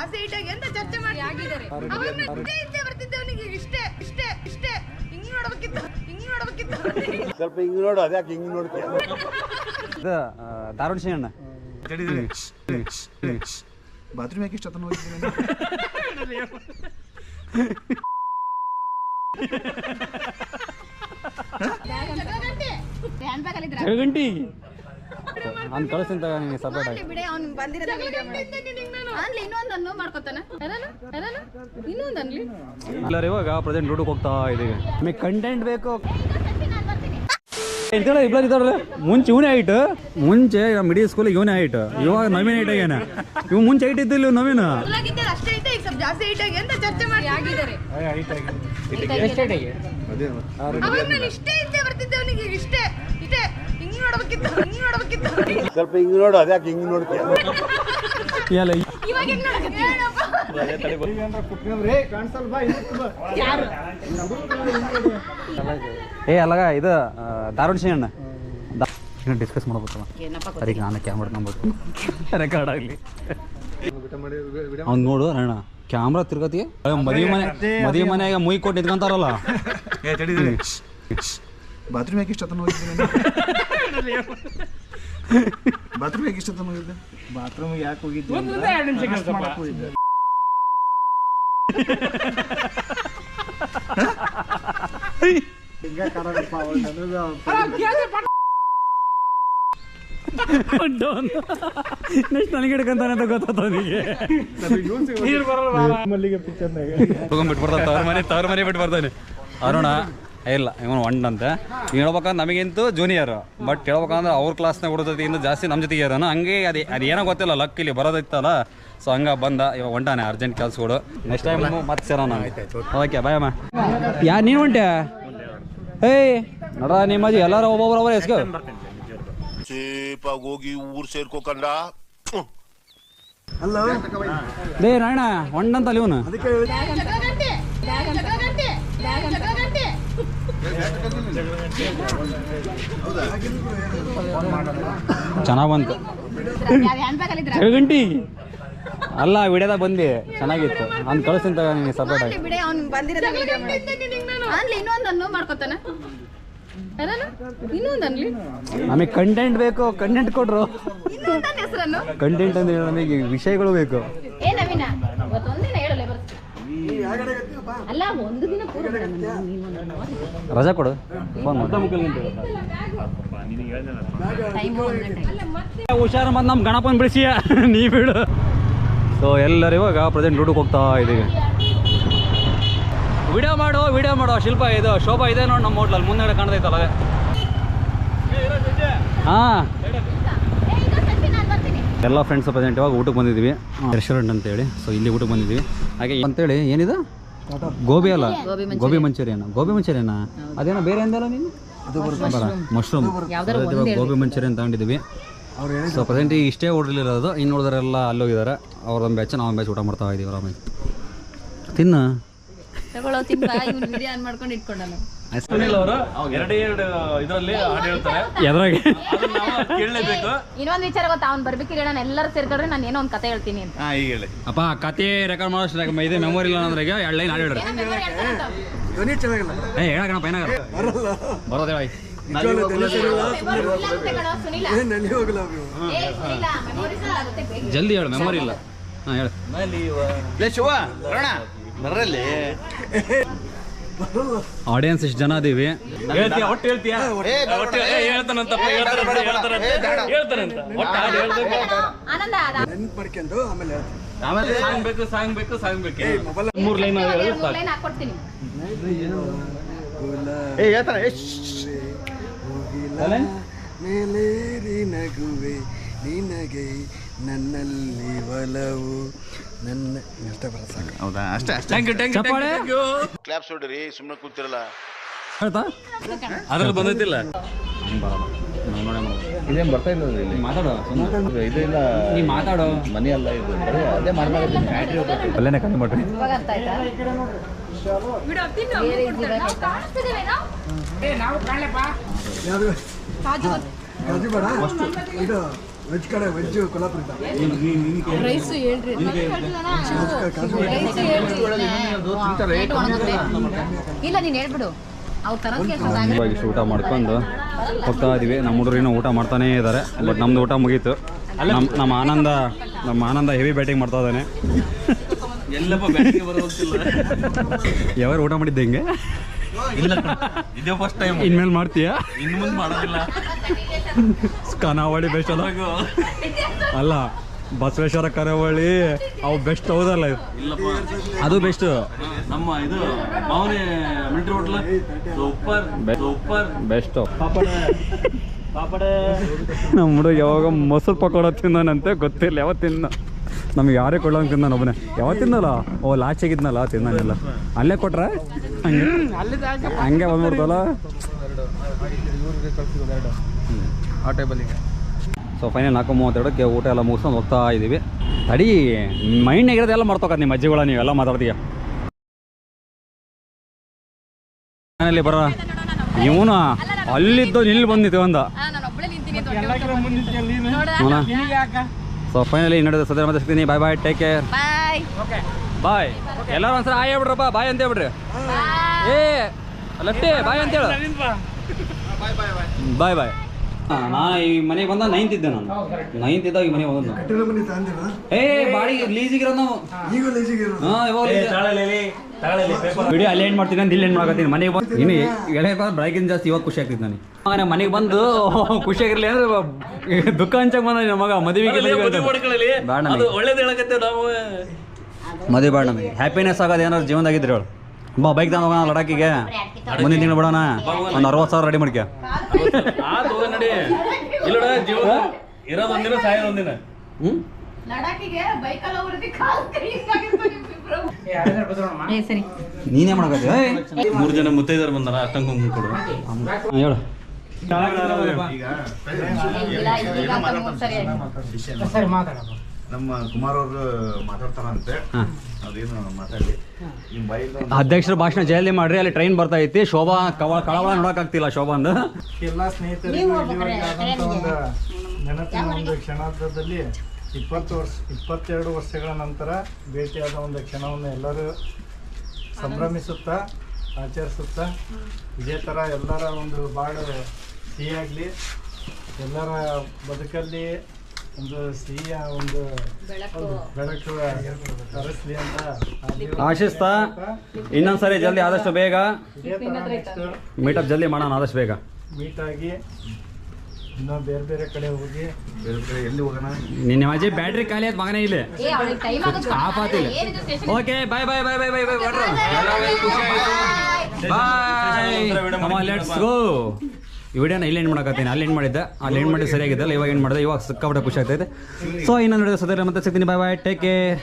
ಜಾಸ್ತಿ ಹೀಟ್ ಆಗಿ ಅಂತ ಚರ್ಚೆ ಮಾಡಿ ಆಗಿದ್ದಾರೆ ಬರ್ತಿದ್ದೆ ಅವನಿಗೆ ಇಷ್ಟೇ ಇಷ್ಟೇ ಇಷ್ಟೇ. ಹಿಂಗ್ ನೋಡ್ಬೇಕಿತ್ತು ಹಿಂಗ್ ನೋಡ್ಬೇಕಿತ್ತು. ಸ್ವಲ್ಪ ಹಿಂಗ್ ನೋಡು ಅದ್ಯಾಕೆ ಹಿಂಗ್ ನೋಡ್ತೀಯ? ಧಾರವಾಡ ಸಿಂಗಣ್ಣ ಬಾತ್ರೂಮ್ ಯಾಕೆ ಇಷ್ಟ ಹೋಗಿದ್ದೀನಿ ಗಂಟೆ? ಅವ್ನು ಕಳಿಸ್ತೀನಿ ತಗ ನಿನಗೆ ಸಪೋರ್ಟ್ ಆಗಿ. ಬಿಡೆ ಅವ್ನು ಬಂದಿರೋದ ಅನ್ಲಿ ಇನ್ನೊಂದನ್ನು ಮಾಡ್ಕೊತಾನೆ. ಇನ್ನೊಂದು ಅನ್ಲಿ. ಎಲ್ಲರೂ ಇವಾಗ ಪ್ರೆಸೆಂಟ್ ಹೋಗ್ತಾ ಇದೀವಿ ನಿಮಗೆ ಕಂಟೆಂಟ್ ಬೇಕು. ಇಬ್ಬರು ಮುಂಚೆ ಇವನೇ ಹೈಟ್ ಮುಂಚೆ ಮಿಡಿಲ್ ಸ್ಕೂಲಿಗೆ ಇವನೇ ಐಟ್ ಇವಾಗ ನವೀನ್ ಆಗ್ಯಾನ ಇವ್ ಮುಂಚೆ ಐಟ್ ಇದ್ದಿಲ್ಲ ಇವ್ ನವೀನ್. ಸ್ವಲ್ಪ ಹಿಂಗ್ ನೋಡು ಅದ್ಯಾಕೆ ಹಿಂಗ್ ನೋಡ್ತೀಯ? ಏ ಅಲ್ಲಗ ಇದು ಧಾರವಾಡ ಸಿಂಗಣ್ಣ ಡಿಸ್ಕಸ್ ಮಾಡ್ಬೇಕಲ್ಲ. ಸರಿ ನಾನು ಕ್ಯಾಮ್ರಾ ನಂಬೋದು ರೆಕಾರ್ಡ್ ಆಗಲಿ. ಅವ್ನು ನೋಡು ಅಣ್ಣ ಕ್ಯಾಮ್ರಾ ತಿರ್ಗತಿ ಮದುವೆ ಮನೆ ಮದುವೆ ಮನೆಯಾಗ ಮುಯ್ ಕೊಟ್ಟು ನಿಂತ್ಕೊಂತಾರಲ್ಲ. ಬಾತ್ರೂಮ್ ಯಾಕೆ ಇಷ್ಟ ಬಾತ್ರೂಮ್ ಯಾಕೆ ಇಷ್ಟ ಹೋಗಿದ್ದೆ? ಬಾತ್ರೂಮ್ ಯಾಕೆ ಹೋಗಿದ್ದೆ. ನೆಕ್ಸ್ಟ್ ನನಗೆ ಹಿಡ್ಕೊಂತಾನೆ ಅಂತ ಗೊತ್ತಾತ ಅವನಿಗೆ. ಬಿಟ್ಟು ಬರ್ತಾನೆ ತವ್ರ ಮನೆ ತವ್ರ ಮನೆ ಬಿಟ್ಟು ಬರ್ತಾನೆ ಅರುಣ ಇಲ್ಲ ಇವನು ಒಂಡ್ ಅಂತ. ಹೇಳ್ಬೇಕಂದ್ರೆ ನಮಗಿಂತೂ ಜೂನಿಯರ್ ಬಟ್ ಹೇಳ್ಬೇಕಂದ್ರೆ ಅವ್ರ ಕ್ಲಾಸ್ನಾಗ ಹುಡುಗತಿ ಇನ್ನೂ ಜಾಸ್ತಿ ನಮ್ಮ ಜೊತೆಗೆ ಇರೋನು ಹಂಗೆ ಅದೇ ಅದು ಏನೋ ಗೊತ್ತಿಲ್ಲ ಲಕ್ ಇಲ್ಲಿ ಬರೋದಿತ್ತಲ್ಲ. ಸೊ ಹಂಗೆ ಬಂದ. ಇವಾಗ ಹೊಂಟಾನೆ ಅರ್ಜೆಂಟ್ ಕೆಲ್ಸಗಳು. ನೆಕ್ಸ್ಟ್ ಟೈಮ್ ಮತ್ತೆ ಸೇರೋಣ ಓಕೆ ಬಾಯ್ ಅಮ್ಮ. ಯಾ ನೀನು ಹೊಂಟೆ ಏಯ್ ನೋಡ ನಿಮ್ಮ ಎಲ್ಲಾರು ಒಬ್ಬೊಬ್ರು ಒಬ್ಬರು ಎಸ್ಕೋ ಹೋಗಿ ಊರ್ ಸೇರ್ಕೋಕಂಡ ಲೇ ರಾಯಣ್ಣ ಹೊಂಡಂತಲ್ಲ ಇವನು. ಅದಕ್ಕೆ ಚೆನ್ನಾಗ್ ಬಂತು ಗಂಟೆ? ಅಲ್ಲ, ವಿಡಿಯೋದಾಗ ಬಂದಿ. ಚೆನ್ನಾಗಿತ್ತು. ನಾನು ಕಳಿಸ್ತೀನಿ ತಗೋ ನಿನಗೆ ಸಪೋರ್ಟ್ ಆಗಿ. ಬಿಡೆ ಅವ್ನು ಬಂದಿರೋದ ಇನ್ನೊಂದನ್ನು ಮಾಡ್ಕೊತಾನೆ ನಮಗೆ ಕಂಟೆಂಟ್ ಬೇಕು ಕಂಟೆಂಟ್ ಹೆಸರನ್ನು ಕಂಟೆಂಟ್ ಅಂದ್ರೆ ನಮಗೆ ವಿಷಯಗಳು ಬೇಕು. ಏ ಅಲ್ಲ ಒಂದು ದಿನ ಪೂರ. ರಜಾ ಕೊಡು. ಫೋನ್ ಮತ್ತೆ ನಮ್ ಗಣಪನ್ ಹುಷಾರು ಮತ್ತು ನಮ್ಮ ಗಣಪನ ಬಿಡಿಸಿಯ? ನೀ ಬಿಡು. ಸೊ ಎಲ್ಲರೂ ಇವಾಗ ಪ್ರೆಸೆಂಟ್ ಊಟಕ್ಕೆ ಹೋಗ್ತಾ ಇದ್ದೀವಿ ವಿಡಿಯೋ ಮಾಡು ವಿಡಿಯೋ ಮಾಡು. ಶಿಲ್ಪ ಇದು ಶೋಭಾ ಇದೆ ನೋಡಿ ನಮ್ಮ ಹೋಟ್ಲಲ್ಲಿ. ಮುಂದೆ ಕಾಣ್ತೈತಲ್ಲ. ಹಾಂ. ಎಲ್ಲ ಫ್ರೆಂಡ್ಸ್ ಪ್ರೆಸೆಂಟ್ ಇವಾಗ ಊಟಕ್ಕೆ ಬಂದಿದ್ದೀವಿ. ರೆಸ್ಟೋರೆಂಟ್ ಅಂತೇಳಿ. ಸೊ ಇಲ್ಲಿ ಊಟಕ್ಕೆ ಬಂದಿದ್ದೀವಿ. ಹಾಗೆ ಅಂತೇಳಿ ಏನಿದು? ಗೋಬಿ ಅಲ್ಲ? ಗೋಬಿ ಮಂಚೂರಿಯನ್ ಗೋಬಿ ಮಂಚೂರಿಯನ್ ಅದೇನೋ ಬೇರೆ ಅಂದಲ್ಲ ನೀನು? ಬರ. ಮಶ್ರೂಮ್ ಗೋಬಿ ಮಂಚೂರಿಯನ್ ತಗೊಂಡಿದ್ದೀವಿ. ಸೊ ಪ್ರೆಸೆಂಟ್ ಈಗ ಇಷ್ಟೇ ಓಡಲಿರೋದು ಇನ್ನು ಉಳಿದರೆಲ್ಲ ಅಲ್ಲೋಗಿದ್ದಾರೆ. ಅವ್ರ ಒಂದು ಬ್ಯಾಚ್ ನಾವು ಬ್ಯಾಚ್ ಊಟ ಮಾಡ್ತಾ ಇದ್ದೀವಿ ಆರಾಮಾಗಿ ತಿನ್ನು. ತಗೊಳ್ಳೋ ತಿಂಬ ಇವ್ನು ವಿಡಿಯೋ ಆನ್ ಮಾಡ್ಕೊಂಡು ಇಟ್ಕೊಂಡಲ್ಲ. ಎರಡೇ ಎರಡು ಇದರಲ್ಲಿ ಹಾಡು ಹೇಳ್ತಾರೆ. ಎದ್ರಾಗೆ? ಅದನ್ನ ನಾವು ಕೇಳಲೇಬೇಕು. ಇನ್ನೊಂದು ವಿಚಾರ ಗೊತ್ತಾ? ಅವ್ನು ಬರ್ಬೇಕಿಲ್ಲ ನಾನು ಎಲ್ಲರೂ ಸೇರ್ಕೊಂಡ್ರೆ ನಾನು ಏನೋ ಒಂದು ಕತೆ ಹೇಳ್ತೀನಿ ಅಂತ. ಹಾ ಈಗ ಹೇಳಿ. ಅಪ್ಪ ಕತೆ ರೆಕಾರ್ಡ್ ಮಾಡೋಷ್ಟು ಇದೆ ಮೆಮೊರಿ ಇಲ್ಲ ಅಂದ್ರೆ ಈಗ ಎರಡು ಲೈನ್ ಹಾಡು ಹೇಳ್ರಿ. ಧ್ವನಿ ಚೆನ್ನಾಗಿಲ್ಲ. ಏ ಹೇಳಕಣಪ್ಪ ಏನಾಗ ಬರೋದೇ ಬಾಯ್. ಸುನಿಲ. ಅವ್ರು. ಸುನಿಲ. ಜಲ್ದಿ ಹೇಳು ಮೆಮೊರಿ ಇಲ್ಲ. ಹಾ ಹೇಳು. ಬರಲಿ ಆಡಿಯನ್ಸ್ ಇಷ್ಟು ಜನ ಅದೀವಿ. ಹೇಳ್ತೀಯ? ಒಟ್ಟು ಹೇಳ್ತೀಯ? ಒಟ್ಟು ಏ, ಹೇಳ್ತಾನಂತಪ್ಪ ಹೇಳ್ತಾನಂತ ಒಟ್ಟು ಹಾಡು ಹೇಳ್ಬೇಕು. ನೆನ್ಪು ಬರ್ಕೊಂಡು ಆಮೇಲೆ ಆಮೇಲೆ ಸಾಂಗ್ ಬೇಕು ಸಾಂಗ್ ಬೇಕು ಸಾಂಗ್ ಬೇಕು. ಮೂರ್ ಲೈನ್ ಹೇಳಿದ್ರೆ ಮೂರ್ ಲೈನ್ ಹಾಕೊಡ್ತೀನಿ. ಏ ಹೇಳ್ತಾನೆ. ಮುಗಿಲ ಮೇಲೇರಿ ನಗುವೆ ನಿನಗೆ ನನ್ನಲ್ಲಿ ಒಲವು. ನನ್ನ ಅಷ್ಟೇ ಬರ ಸಾಕು. ಹೌದಾ? ಅಷ್ಟೇ ಅಷ್ಟೇ. ಚಪ್ಪಾಳೆ? ಕ್ಲಾಪ್ಸ್ ಹೊಡ್ರಿ ಸುಮ್ಮನೆ ಕೂತಿರಲ್ಲ. ಹೇಳ್ತಾ? ಅದ್ರಲ್ಲಿ ಬಂದೈತಿಲ್ಲ? ಇದೇನ್ ಬರ್ತಾ ಇಲ್ಲ? ಇಲ್ಲಿ ಮಾತಾಡೋ ಇದೆಲ್ಲ ನೀ ಮಾತಾಡೋ. ಮನೆ ಅಲ್ಲ ಇದು. ಬರೀ ಅದೇ ಮಾಡ್ತಾ ಬ್ಯಾಟ್ರಿ ಅಲ್ಲೇನೆ ಕಮ್ಮಿ ಮಾಡ್ರಿ ಇದ್ದಿರ್ಬೇಕಾಯ್ತಾ? ಕಾಣಿಸ್ತಿದೀವೇನೋ? ಯಾವುದು ಕಾಜು ಬೇಡ? ಇದು ವೆಜ್ ಕಡೆ ವೆಜ್ ಕೊಲ್ಲಾಪುರ ರೈಸ್ ಹೇಳ್ರಿ. ರೈಸ್ ಹೇಳ್ರಿ. ಇಲ್ಲ ನೀನ್ ಹೇಳ್ಬಿಡು. ಇಷ್ಟು ಊಟ ಮಾಡ್ಕೊಂಡು ಹೋಗ್ತಾ ಇದೀವಿ. ನಮ್ಮ ಹುಡುಗರಿನ ಊಟ ಮಾಡ್ತಾನೇ ಇದ್ದಾರೆ ಬಟ್ ನಮ್ದು ಊಟ ಮುಗೀತು. ನಮ್ಮ ನಮ್ಮ ಆನಂದ ನಮ್ಮ ಆನಂದ ಹೆವಿ ಬ್ಯಾಟಿಂಗ್ ಮಾಡ್ತಾ ಇದ್ದಾನೆ. ಎಲ್ಲಪ್ಪ ಊಟ ಮಾಡಿದ್ದೆ ಹಿಂಗೆ? ಇಲ್ಲ. ಇದೇ ಫಸ್ಟ್ ಟೈಮ್ ಇನ್ಮೇಲೆ ಮಾಡ್ತೀಯಾ? ಇನ್ನು ಮುಂದೆ ಮಾಡೋದಿಲ್ಲ. ಕನಾವಳಿ ಬೆಸ್ಟ್ ಅಲ್ಲ? ಅಲ್ಲ ಬಸವೇಶ್ವರ ಕರಾವಳಿ ಅವು ಬೆಸ್ಟ್ ಹೌದಲ್ಲ ಅದು ಬೆಸ್ಟ್ ನಮ್ಮ ಇದು ಮಾವನಿ military hotel super super. Best ನಮ್ಮ ಹುಡುಗ ಯಾವಾಗ ಮೊಸರು ಪಕೋಡ ತಿಂದಾನಂತೆ ಗೊತ್ತಿಲ್ಲ ಯಾವ ತಿನ್ನ ನಮ್ಗೆ ಯಾರೇ ತಿಂದಾನ ಒಬ್ಬನೇ. ಯಾವ ತಿನ್ನಲ್ಲ ಓ ಲಾಚಿಗಿದ್ನಲ್ಲ ತಿನ್ನಲ್ಲ ಅಲ್ಲೇ ಕೊಟ್ರ? ಹಂಗೆ? ಹಂಗೆ ಬಂದ್ಬಿಡ್ತಲ್ಲ? ಆ ಸೊ ಫೈನಲ್ ನಾಲ್ಕು ಮೂವತ್ತೆರಡಕ್ಕೆ ಊಟ ಎಲ್ಲ ಮುಗಿಸ್ಕೊಂಡು ಹೋಗ್ತಾ ಇದ್ದೀವಿ. ತಡಿ ಮೈಂಡ್ ಇರೋದೆಲ್ಲ ಮಾಡ್ತೋಕ ನಿಮ್ಮ ಅಜ್ಜಿಗಳ ನೀವೆಲ್ಲ ಮಾತಾಡ್ತೀಯ. ಮನೇಲಿ ಬರ. ಇವನು? ಅಲ್ಲಿದ್ದು ಇಲ್ಲಿ ಬಂದಿತ್ತು ಅಂದ. ಸೊ ಫೈನಲಿ ನಡೆದ ಸದ್ಯ ಮತ್ತೆ ಸಿಗ್ತೀನಿ ಬಾಯ್ ಬಾಯ್ ಟೇಕ್ ಕೇರ್ ಬಾಯ್ ಬಾಯ್ ಎಲ್ಲರೂ ಒಂದ್ಸಲ ಆಯ್ ಹೇಳ್ಬಿಡ್ರಪ್ಪ. ಬಾಯ್ ಅಂತ ಹೇಳ್ಬಿಡ್ರಿ. ಏ ಲಟ್ಟಿ ಬಾಯ್ ಅಂತ ಹೇಳು. ಬಾಯ್ ಬಾಯ್ ನಾ ಈ ಮನೆಗೆ ಬಂದ ನೈನ್ತ್ ಇದ್ದೆ ನಾನು. ನೈನ್ತ್ ಇದ್ದಾಗ ಈ ಮನೆಗೆ ಬಂದ ಕಟ್ಟಿನ ಮನೆ ತಂದಿಲ್ಲ ಏ ಬಾಡಿಗೆ ಲೀಸಿಗಿರೋ ನಾವು. ಈಗ ಹಾ ಇವಾಗ ವಿಡಿಯೋ ಅಲ್ಲಿ ಏನ್ ಮಾಡ್ತೀನಿ ಅಂತ ಇಲ್ಲಿ ಏನ್ ಮಾಡಕತ್ತೀನಿ. ಮನೆಗೆ ಬಂದು ಇನ್ನು ಎಳೆ ಬ್ರೈಕಿಂಗ್ ಜಾಸ್ತಿ ಇವಾಗ ಖುಷಿ ಆಗ್ತಿತ್ತು ನನಗೆ. ನಾನು ಮನೆಗೆ ಬಂದು ಖುಷಿ ಆಗಿರ್ಲಿ ಅಂದ್ರೆ ದುಃಖ ಹಂಚಕ್ ಬಂದ ಮಗ. ಮದುವೆಗೆ ಬೇಡ ಅದು ಒಳ್ಳೇದು ಹೇಳಕತ್ತೇವೆ ನಾವು. ಮದುವೆ ಬೇಡ ನಮಗೆ. ಹ್ಯಾಪಿನೆಸ್ ಆಗೋದು ಏನಾದ್ರು ಜೀವನದಾಗಿದ್ರೆ ಹೇಳು. ಬಾ ಬೈಕ್ ತಗೊಂಡು ಹೋಗೋಣ ಲಡಾಕಿಗೆ. ಮುಂದಿನ ತಿಂಗಳು ಬಿಡೋಣ. ಒಂದು ಅರವತ್ತು ಸಾವಿರ ರೆಡಿ ಮಾಡ್ಕೆ. ನಡಿ. ಜೀವನ ಹ್ಞೂ ನೀನೇ ಮಾಡಕತ್ತಿ ಮೂರು ಜನ ಮುತ್ತೈದರು ಬಂದಾರ ಅಷ್ಟಂಗ್ ಕೊಡು. ಹೇಳು. ನಮ್ಮ ಕುಮಾರ್ ಅವರು ಮಾತಾಡ್ತಾರಂತೆ. ಅಧ್ಯಕ್ಷರ ಭಾಷಣ ಜಯಲ್ಲಿ ಮಾಡ್ರಿ ಅಲ್ಲಿ ಟ್ರೈನ್ ಬರ್ತಾ ಐತಿ. ಶೋಭಾ ಕವಳ ಕಳವಳ ನೋಡಕ್ಕಾಗ್ತಿಲ್ಲ ಶೋಭಾ ಅಂದ. ಎಲ್ಲ ಸ್ನೇಹಿತರಿಗೂ ಇಲ್ಲಿವರೆಗೆ ಆದಂಥ ಒಂದು ನೆನಪಿನ ಒಂದು ಕ್ಷಣದಲ್ಲಿ ಇಪ್ಪತ್ತು ವರ್ಷ ಇಪ್ಪತ್ತೆರಡು ವರ್ಷಗಳ ನಂತರ ಭೇಟಿಯಾದ ಒಂದು ಕ್ಷಣವನ್ನು ಎಲ್ಲರೂ ಸಂಭ್ರಮಿಸುತ್ತಾ ಆಚರಿಸುತ್ತಾ ಇದೇ ಥರ ಎಲ್ಲರ ಒಂದು ಬಾಳು ಸಿಹಿಯಾಗಲಿ ಎಲ್ಲರ ಬದುಕಲ್ಲಿ ಒಂದು ಸಿಹಿಯ ಒಂದು ಬೆಳಕು. ತರಿಸ್ಲಿ ಅಂತ ಆಶಿಸ್ತಾ ಇನ್ನೊಂದ್ಸರಿ ಜಲ್ದಿ ಆದಷ್ಟು ಬೇಗ ಮೀಟಪ್ ಜಲ್ದಿ ಮಾಡೋಣ ಆದಷ್ಟು ಬೇಗ. ಮೀಟ್ ಆಗಿ ಇನ್ನೂ ಬೇರೆ ಬೇರೆ ಕಡೆ ಹೋಗಿ. ಬೇರೆ ಬೇರೆ ಎಲ್ಲಿ ಹೋಗೋಣ? ನಿನ್ನೆ ಅಜ್ಜಿ ಬ್ಯಾಟ್ರಿ ಖಾಲಿ ಆಯ್ತು ಮಗನೇ ಇಲ್ಲಿ. ಏ ಅವಳಿಗೆ ಟೈಮ್ ಆಗುತ್ತೆ off ಆತಿಲ್ಲ okay bye okay bye bye bye bye bye bye bye let's go ಈ ವಿಡಿಯೋನ ಇಲ್ಲಿ ಏನು ಮಾಡಕತ್ತೀನಿ. ಅಲ್ಲಿ ಏನು ಮಾಡಿದ್ದೆ. ಅಲ್ಲಿ ಏನು ಮಾಡಿ ಸರಿಯಾಗಿದ್ದಲ್ಲ ಇವಾಗ ಏನು ಮಾಡಿದೆ. ಇವಾಗ ಸಿಕ್ಕಾಪಟ್ಟೆ ಖುಷಿ ಆಗ್ತೈತೆ. ಸೊ ಇನ್ನೊಂದು ಸದ್ಯ ಮತ್ತೆ ಸಿಗ್ತೀನಿ. ಬಾಯ್ ಬಾಯ್ ಟೇಕ್ ಕೇರ್